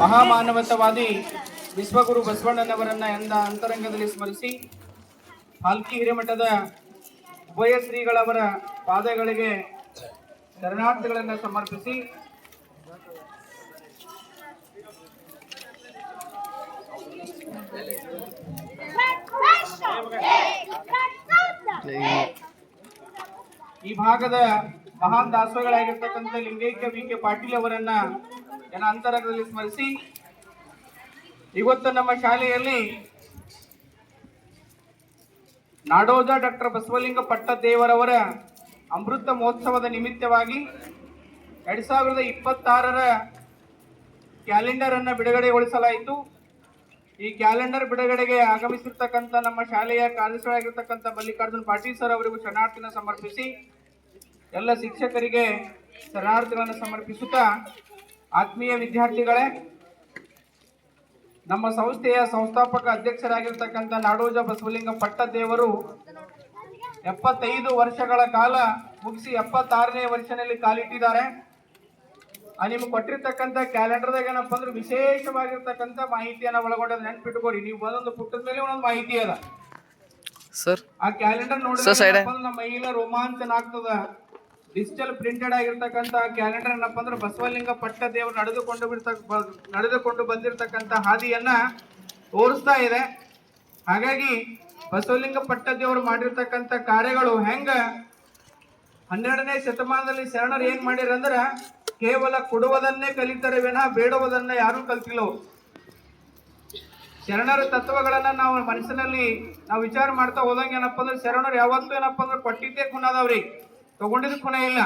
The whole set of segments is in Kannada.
ಮಹಾಮಾನವತವಾದಿ ವಿಶ್ವಗುರು ಬಸವಣ್ಣನವರನ್ನ ಎಂದ ಅಂತರಂಗದಲ್ಲಿ ಸ್ಮರಿಸಿ ಹಾಲ್ಕಿ ಹಿರೇಮಠದ ಉಭಯ ಶ್ರೀಗಳವರ ಪಾದಗಳಿಗೆ ಶರಣಾರ್ಥಿಗಳನ್ನು ಸಮರ್ಪಿಸಿ. ಈ ಭಾಗದ ಮಹಾನ್ ದಾಸೋಗಳಾಗಿರ್ತಕ್ಕಂಥ ಲಿಂಗೈಕ್ಯ ವಿ ಕೆ ಪಾಟೀಲ್ ಅವರನ್ನ ಜನ ಅಂತರಂಗದಲ್ಲಿ ಸ್ಮರಿಸಿ. ಇವತ್ತು ನಮ್ಮ ಶಾಲೆಯಲ್ಲಿ ನಾಡೋಜ ಡಾಕ್ಟರ್ ಬಸವಲಿಂಗ ಪಟ್ಟದೇವರವರ ಅಮೃತ ಮಹೋತ್ಸವದ ನಿಮಿತ್ತವಾಗಿ ಎರಡ್ ಸಾವಿರದ ಇಪ್ಪತ್ತಾರರ ಕ್ಯಾಲೆಂಡರ್ ಅನ್ನ ಬಿಡುಗಡೆಗೊಳಿಸಲಾಯಿತು. ಈ ಕ್ಯಾಲೆಂಡರ್ ಬಿಡುಗಡೆಗೆ ಆಗಮಿಸಿರ್ತಕ್ಕಂಥ ನಮ್ಮ ಶಾಲೆಯ ಕಾರ್ಯದರ್ಶಿಯಾಗಿರ್ತಕ್ಕಂಥ ಮಲ್ಲಿಕಾರ್ಜುನ್ ಪಾಟೀಲ್ ಸರ್ ಅವರಿಗೂ ಶರಣಾರ್ಥಿನ ಸಮರ್ಪಿಸಿ ಎಲ್ಲ ಶಿಕ್ಷಕರಿಗೆ ಶರಣಾರ್ಥಿಗಳನ್ನು ಸಮರ್ಪಿಸುತ್ತಾ ಆತ್ಮೀಯ ವಿದ್ಯಾರ್ಥಿಗಳೇ ನಮ್ಮ ಸಂಸ್ಥೆಯ ಸಂಸ್ಥಾಪಕ ಅಧ್ಯಕ್ಷರಾಗಿರ್ತಕ್ಕಂಥ ನಾಡೋಜ ಬಸವಲಿಂಗ ಪಟ್ಟದೇವರು ಎಪ್ಪತ್ತೈದು ವರ್ಷಗಳ ಕಾಲ ಮುಗಿಸಿ ಎಪ್ಪತ್ತಾರನೇ ವರ್ಷನಲ್ಲಿ ಕಾಲಿಟ್ಟಿದ್ದಾರೆ. ಆ ನಿಮ್ಗೆ ಕೊಟ್ಟಿರ್ತಕ್ಕಂಥ ಕ್ಯಾಲೆಂಡರ್ದಾಗ ಏನಪ್ಪ ಅಂದ್ರೆ ವಿಶೇಷವಾಗಿರ್ತಕ್ಕಂಥ ಮಾಹಿತಿಯನ್ನ ಒಳಗೊಂಡ ನೆನ್ಪಿಟ್ಕೊಡಿ. ನೀವು ಒಂದೊಂದು ಪುಟ್ಟದ ಮೇಲೆ ಒಂದೊಂದು ಮಾಹಿತಿ ಅದ. ಸರ್. ಆ ಕ್ಯಾಲೆಂಡರ್. ನೋಡಿದ್ರೆ ನಮ್ಮ ಮೈಲ ರೋಮಾಂಚನ ಆಗ್ತದ ಡಿಜಿಟಲ್ ಪ್ರಿಂಟೆಡ್ ಆಗಿರ್ತಕ್ಕಂಥ ಕ್ಯಾಲೆಂಡರ್ ಏನಪ್ಪ ಅಂದ್ರೆ ಬಸವಲಿಂಗ ಪಟ್ಟ ದೇವರು ನಡೆದುಕೊಂಡು ಬಿಡ್ತಕ್ಕ ನಡೆದುಕೊಂಡು ಬಂದಿರತಕ್ಕಂಥ ಹಾದಿಯನ್ನ ತೋರಿಸ್ತಾ ಇದೆ. ಹಾಗಾಗಿ ಬಸವಲಿಂಗ ಪಟ್ಟದೇವರು ಮಾಡಿರ್ತಕ್ಕಂಥ ಕಾರ್ಯಗಳು ಹೆಂಗ? ಹನ್ನೆರಡನೇ ಶತಮಾನದಲ್ಲಿ ಶರಣರು ಏನ್ ಮಾಡ್ಯಾರ ಅಂದ್ರ ಕೇವಲ ಕೊಡುವುದನ್ನೇ ಕಲಿತಾರೆ ವಿನಃ ಬೇಡುವುದನ್ನ ಯಾರೂ ಕಲ್ತಿಲ್ಲ ಶರಣರ ತತ್ವಗಳನ್ನ ನಾವು ಮನಸ್ಸಿನಲ್ಲಿ ನಾವು ವಿಚಾರ ಮಾಡ್ತಾ ಹೋದಂಗೆ ಏನಪ್ಪ ಅಂದ್ರೆ ಶರಣರು ಯಾವತ್ತೂ ಏನಪ್ಪ ಅಂದ್ರೆ ಕೊಟ್ಟಿದ್ದೇ ಅದಾವ್ರಿ ತಗೊಂಡಿದ್ದು ಕೊನೆ ಇಲ್ಲ.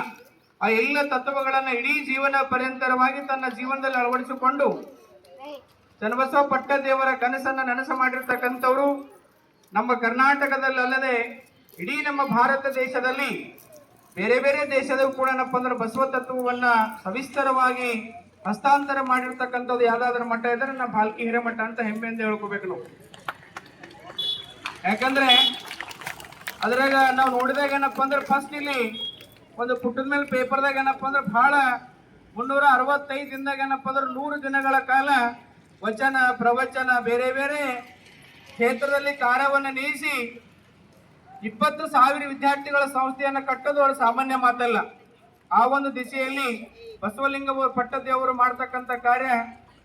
ಆ ಎಲ್ಲ ತತ್ವಗಳನ್ನ ಇಡೀ ಜೀವನ ಪರ್ಯಂತರವಾಗಿ ತನ್ನ ಜೀವನದಲ್ಲಿ ಅಳವಡಿಸಿಕೊಂಡು ಚನ್ನಬಸವ ಪಟ್ಟ ದೇವರ ಕನಸನ್ನ ನನಸು ಮಾಡಿರ್ತಕ್ಕಂಥವ್ರು ನಮ್ಮ ಕರ್ನಾಟಕದಲ್ಲಿ ಅಲ್ಲದೆ ಇಡೀ ನಮ್ಮ ಭಾರತ ದೇಶದಲ್ಲಿ ಬೇರೆ ಬೇರೆ ದೇಶದೂ ಕೂಡ ಏನಪ್ಪ ಅಂದ್ರೆ ಬಸವ ತತ್ವವನ್ನ ಸವಿಸ್ತರವಾಗಿ ಹಸ್ತಾಂತರ ಮಾಡಿರ್ತಕ್ಕಂಥದ್ದು ಯಾವ್ದಾದ್ರ ಮಠ ಇದ್ರೆ ನಮ್ಮ ಭಾಲ್ಕಿ ಹಿರೇಮಠ ಅಂತ ಹೆಮ್ಮೆಯಿಂದ ಹೇಳ್ಕೋಬೇಕು ನಾವು. ಯಾಕಂದ್ರೆ ಅದ್ರಾಗ ನಾವು ನೋಡಿದಾಗ ಏನಪ್ಪ ಅಂದ್ರೆ ಫಸ್ಟ್ ಇಲ್ಲಿ ಒಂದು ಪುಟದ ಮೇಲೆ ಪೇಪರ್ದಾಗ ಏನಪ್ಪ ಅಂದ್ರೆ ಬಹಳ ಮುನ್ನೂರ ಅರವತ್ತೈದು ದಿನದಾಗ ಏನಪ್ಪ ಅಂದ್ರೆ ನೂರು ದಿನಗಳ ಕಾಲ ವಚನ, ಪ್ರವಚನ, ಬೇರೆ ಬೇರೆ ಕ್ಷೇತ್ರದಲ್ಲಿ ಕಾರ್ಯವನ್ನು ನೇಯಿಸಿ ಇಪ್ಪತ್ತು ಸಾವಿರ ವಿದ್ಯಾರ್ಥಿಗಳ ಸಂಸ್ಥೆಯನ್ನು ಕಟ್ಟೋದು ಅವರ ಸಾಮಾನ್ಯ ಮಾತಲ್ಲ. ಆ ಒಂದು ದಿಶೆಯಲ್ಲಿ ಬಸವಲಿಂಗ ಪಟ್ಟದೇವರು ಮಾಡ್ತಕ್ಕಂಥ ಕಾರ್ಯ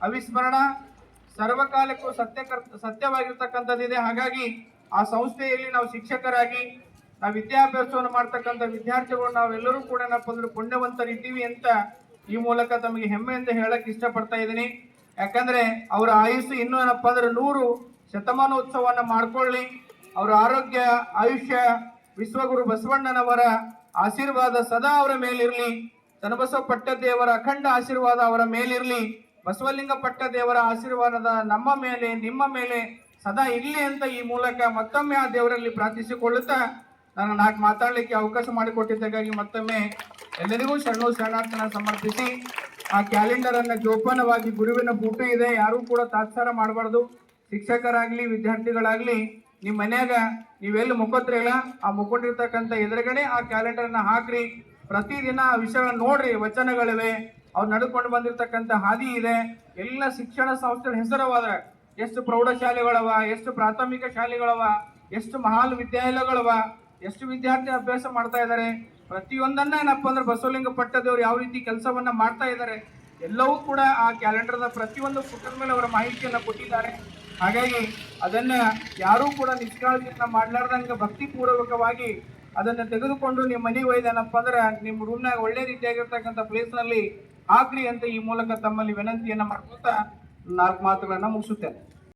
ಅವಿಸ್ಮರಣ, ಸರ್ವಕಾಲಕ್ಕೂ ಸತ್ಯ ಸತ್ಯವಾಗಿರ್ತಕ್ಕಂಥದ್ದಿದೆ. ಹಾಗಾಗಿ ಆ ಸಂಸ್ಥೆಯಲ್ಲಿ ನಾವು ಶಿಕ್ಷಕರಾಗಿ ನಾವು ವಿದ್ಯಾಭ್ಯಾಸವನ್ನು ಮಾಡ್ತಕ್ಕಂಥ ವಿದ್ಯಾರ್ಥಿಗಳು ನಾವೆಲ್ಲರೂ ಕೂಡ ಏನಪ್ಪ ಅಂದ್ರೆ ಪುಣ್ಯವಂತರಿದ್ದೀವಿ ಅಂತ ಈ ಮೂಲಕ ತಮಗೆ ಹೆಮ್ಮೆಯಿಂದ ಹೇಳಕ್ ಇಷ್ಟಪಡ್ತಾ ಇದ್ದೀನಿ. ಯಾಕಂದ್ರೆ ಅವರ ಆಯುಸ್ಸು ಇನ್ನೂ ಏನಪ್ಪ ಅಂದ್ರೆ ನೂರು ಶತಮಾನೋತ್ಸವವನ್ನು ಮಾಡ್ಕೊಳ್ಳಿ. ಅವರ ಆರೋಗ್ಯ, ಆಯುಷ್ಯ, ವಿಶ್ವಗುರು ಬಸವಣ್ಣನವರ ಆಶೀರ್ವಾದ ಸದಾ ಅವರ ಮೇಲಿರಲಿ. ಚನ್ನಬಸವ ಪಟ್ಟದೇವರ ಅಖಂಡ ಆಶೀರ್ವಾದ ಅವರ ಮೇಲಿರಲಿ. ಬಸವಲಿಂಗ ಪಟ್ಟದೇವರ ಆಶೀರ್ವಾದದ ನಮ್ಮ ಮೇಲೆ, ನಿಮ್ಮ ಮೇಲೆ ಸದಾ ಇರಲಿ ಅಂತ ಈ ಮೂಲಕ ಮತ್ತೊಮ್ಮೆ ಆ ದೇವರಲ್ಲಿ ಪ್ರಾರ್ಥಿಸಿಕೊಳ್ಳುತ್ತಾ ನಾನು ನಾಲ್ಕು ಮಾತಾಡಲಿಕ್ಕೆ ಅವಕಾಶ ಮಾಡಿಕೊಟ್ಟಿದ್ದಕ್ಕಾಗಿ ಮತ್ತೊಮ್ಮೆ ಎಲ್ಲರಿಗೂ ಶರಣು ಶರಣಾರ್ಥನ ಸಮರ್ಪಿಸಿ. ಆ ಕ್ಯಾಲೆಂಡರ್ ಅನ್ನ ಜೋಪಾನವಾಗಿ ಗುರುವಿನ ಬೂಟು ಇದೆ. ಯಾರೂ ಕೂಡ ತಾತ್ಸಾರ ಮಾಡಬಾರ್ದು. ಶಿಕ್ಷಕರಾಗ್ಲಿ, ವಿದ್ಯಾರ್ಥಿಗಳಾಗ್ಲಿ ನಿಮ್ಮ ಮನ್ಯಾಗ ನೀವೆಲ್ಲಿ ಮುಖೋತ್ರಿಲ್ಲ, ಆ ಮುಕ್ಕೊಂಡಿರ್ತಕ್ಕಂಥ ಎದುರುಗಡೆ ಆ ಕ್ಯಾಲೆಂಡರ್ನ ಹಾಕ್ರಿ. ಪ್ರತಿದಿನ ಆ ವಿಷಯಗಳನ್ನ ನೋಡ್ರಿ, ವಚನಗಳಿವೆ. ಅವ್ರು ನಡ್ಕೊಂಡು ಬಂದಿರತಕ್ಕಂಥ ಹಾದಿ ಇದೆ. ಎಲ್ಲ ಶಿಕ್ಷಣ ಸಂಸ್ಥೆಗಳ ಹೆಸರವಾದ ಎಷ್ಟು ಪ್ರೌಢಶಾಲೆಗಳವ, ಎಷ್ಟು ಪ್ರಾಥಮಿಕ ಶಾಲೆಗಳವ, ಎಷ್ಟು ಮಹಾಲ್ ವಿದ್ಯಾಲಯಗಳವ, ಎಷ್ಟು ವಿದ್ಯಾರ್ಥಿ ಅಭ್ಯಾಸ ಮಾಡ್ತಾ ಇದ್ದಾರೆ ಪ್ರತಿಯೊಂದನ್ನ ಏನಪ್ಪ ಅಂದ್ರೆ ಬಸವಲಿಂಗ ಪಟ್ಟದವರು ಯಾವ ರೀತಿ ಕೆಲಸವನ್ನ ಮಾಡ್ತಾ ಇದ್ದಾರೆ ಎಲ್ಲವೂ ಕೂಡ ಆ ಕ್ಯಾಲೆಂಡರ್ನ ಪ್ರತಿಯೊಂದು ಪುಟದ ಮೇಲೆ ಅವರ ಮಾಹಿತಿಯನ್ನ ಕೊಟ್ಟಿದ್ದಾರೆ. ಹಾಗಾಗಿ ಅದನ್ನ ಯಾರೂ ಕೂಡ ನಿಷ್ಕಾಳಜಿಯನ್ನ ಮಾಡ್ಲಾರ್ದಂಗ ಭಕ್ತಿಪೂರ್ವಕವಾಗಿ ಅದನ್ನ ತೆಗೆದುಕೊಂಡು ನಿಮ್ಮ ಮನೆಗೆ ಒಯ್ದೇನಪ್ಪ ಅಂದ್ರೆ ನಿಮ್ಮ ರೂಮ್ನಾಗ ಒಳ್ಳೆ ರೀತಿಯಾಗಿರ್ತಕ್ಕಂಥ ಪ್ಲೇಸ್ನಲ್ಲಿ ಆಗ್ರಿ ಅಂತ ಈ ಮೂಲಕ ತಮ್ಮಲ್ಲಿ ವಿನಂತಿಯನ್ನ ಮಾಡ್ಕೊತಾ ನಾಲ್ಕು ಮಾತುಗಳನ್ನು ಮುಗಿಸುತ್ತೇನೆ.